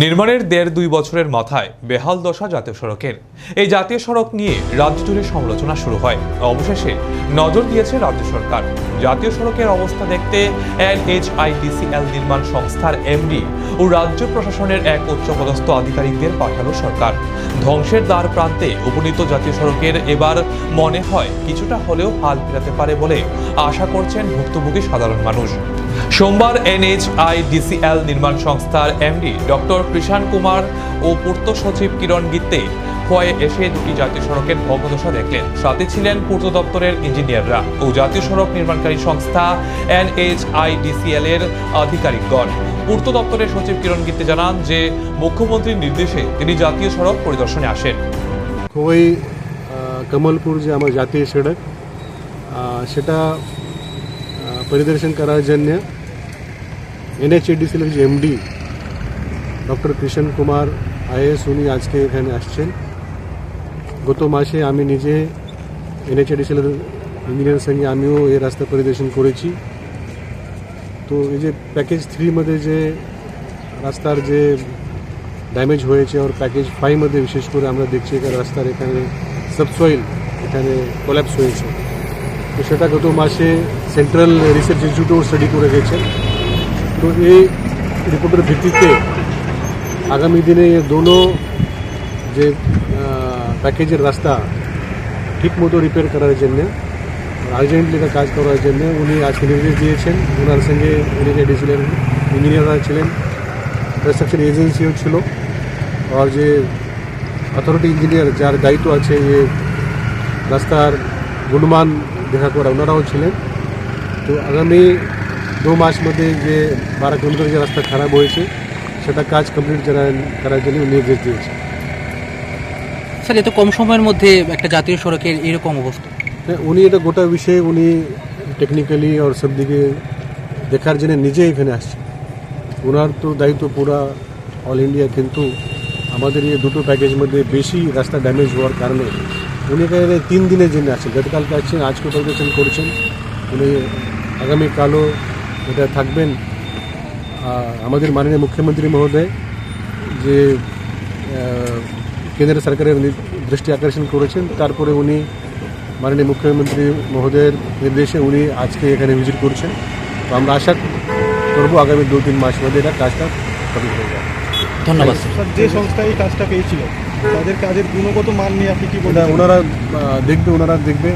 নির্মাণের দেড় দুই বছরের মাথায় বেহাল দশা জাতীয় সড়কের। এই জাতীয় সড়ক নিয়ে রাজ্য জুড়ে সমালোচনা শুরু হয়। অবশেষে নজর দিয়েছে রাজ্য সরকার। জাতীয় সড়কের অবস্থা দেখতে এনএইচআইডিসিএল নির্মাণ সংস্থার এমডি ও রাজ্য প্রশাসনের এক উচ্চপদস্থ আধিকারিকদের পাঠালো সরকার। ধ্বংসের দ্বার প্রান্তে উপনীত জাতীয় সড়কের এবার মনে হয় কিছুটা হলেও হাল ফেরাতে পারে বলে আশা করছেন ভুক্তভোগী সাধারণ মানুষ। সোমবার এনএইচআইডিসিএল নির্মাণ সংস্থার এমডি ডক্টর কৃষাণ কুমার ও পূর্ত সচিব কিরণ গিত্তে খোয়াই এসে দুটি জাতীয় সড়কের ভগ্নদশা দেখলেন। সাথে ছিলেন পূর্ত দপ্তরের ইঞ্জিনিয়াররা ও জাতীয় সড়ক নির্মাণকারী সংস্থা এনএইচআইডিসিএল এর আধিকারিকগণ। পূর্ত দপ্তরের সচিব কিরণ গিত্তে জানান যে, মুখ্যমন্ত্রীর নির্দেশে তিনি জাতীয় সড়ক পরিদর্শনে আসেন। খোয়াই কমলপুর যে আমার জাতীয় সড়ক সেটা পরিদর্শন করার জন্য এনএচএডিসির যে MD, doctor Krishna Kumar IAS, উনি আজকে এখানে আসছেন। গত মাসে আমি নিজে এনএচএডিসিএলের ইঞ্জিনিয়ারের সঙ্গে আমিও এই রাস্তা পরিদর্শন করেছি। তো এই যে প্যাকেজ থ্রি মধ্যে যে রাস্তার যে ড্যামেজ হয়েছে আর প্যাকেজ ফাইভ মধ্যে বিশেষ করে আমরা দেখছি এখানে রাস্তার এখানে সাবসয়েল এখানে কোল্যাপস হয়েছে। তো সেটা গত মাসে সেন্ট্রাল রিসার্চ ইনস্টিটিউট স্টাডি করে গেছে। তো এই রিপোর্টের ভিত্তিতে আগামী দিনে দোনো যে প্যাকেজের রাস্তা ঠিক মতো রিপেয়ার করার জন্য আর্জেন্টলি এটা কাজ করার জন্য উনি আজকে নির্দেশ দিয়েছেন। ওনার সঙ্গে উনি যে ডিসিলের ইঞ্জিনিয়াররা ছিলেন কনস্ট্রাকশন এজেন্সিও ছিল। আর যে অথরিটি ইঞ্জিনিয়ার যার দায়িত্ব আছে যে রাস্তার গুণমান দেখা করা, ওনারাও ছিলেন। তো আগামী দু মাস মধ্যে যে বারো কিলোমিটার যে রাস্তা খারাপ হয়েছে, সেটা কাজ কমপ্লিট করার জন্য নির্দেশ দিয়েছে স্যার এত কম সময়ের মধ্যে একটা জাতীয় সড়কের এরকম অবস্থা। হ্যাঁ, উনি এটা গোটা বিষয়ে উনি টেকনিক্যালি ওর সব দিকে দেখার জন্য নিজে এখানে আসছে ওনার তো দায়িত্ব পুরা অল ইন্ডিয়া কিন্তু আমাদের এই দুটো প্যাকেজ মধ্যে বেশি রাস্তা ড্যামেজ হওয়ার কারণে উনি এখানে তিন দিনের জন্য আসছেন। গতকালকে আসছেন আজকে পরিদর্শন করছেন। উনি আগামীকালও এটা থাকবেন। আমাদের মাননীয় মুখ্যমন্ত্রী মহোদয় যে কেন্দ্র সরকারের দৃষ্টি আকর্ষণ করেছেন। তারপরে উনি মাননীয় মুখ্যমন্ত্রী মহোদয়ের নির্দেশে উনি আজকে এখানে ভিজিট করছেন। তো আমরা আশা করব আগামী দু তিন মাস মধ্যে এটা কাজটা কমপ্লিট হয়ে যাবে। ধন্যবাদ স্যার স্যার যে সংস্থা এই কাজটা পেয়েছিল তাদের কাজের গুণগত মান নিয়ে আপনি কি বলবেন? ওনারা দেখবে ওনারা দেখবে।